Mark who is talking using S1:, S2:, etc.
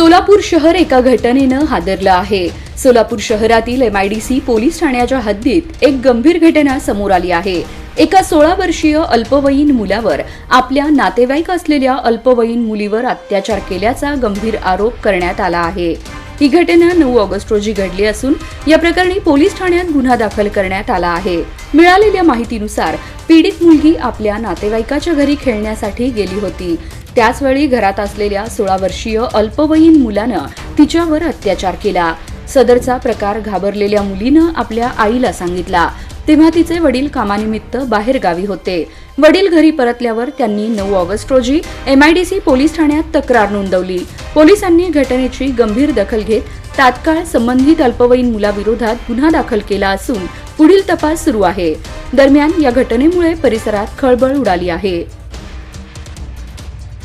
S1: सोलापूर शहर एका घटनेनं हादरलं आहे. सोलापूर शहरातील M I D C police ठाण्याच्या हद्दीत एक गंभीर घटना समोर आली आहे. एका सोळा वर्षीय अल्पवयीन मुलावर आपल्या नातेवाईक असलेल्या अल्पवयीन मुलीवर अत्याचार केल्याचा गंभीर आरोप करण्यात आला आहे. ही घटना नऊ ऑगस्ट रोजी घडली असून या प्रकरणी पोलीस ठाण्यात गुन्हा दाखल करण्यात आला आहे. मिळालेल्या माहितीनुसार पीडित मुलगी आपल्या नातेवाईकाच्या घरी खेळण्यासाठी गेली होती. त्याचवेळी घरात असलेल्या सोळा वर्षीय अल्पवयीन मुलानं तिच्यावर अत्याचार केला. सदरचा प्रकार घाबरलेल्या मुलीनं आपल्या आईला सांगितला. तेव्हा तिचे वडील कामानिमित्त बाहेर गावी होते. वडील घरी परतल्यावर त्यांनी नऊ ऑगस्ट रोजी एमआयडीसी पोलीस ठाण्यात तक्रार नोंदवली. पोलिसांनी घटनेची गंभीर दखल घेत तात्काळ संबंधित अल्पवयीन मुलाविरोधात गुन्हा दाखल केला असून पुढील तपास सुरू आहे. दरम्यान या घटनेमुळे परिसरात खळबळ उडाली आहे.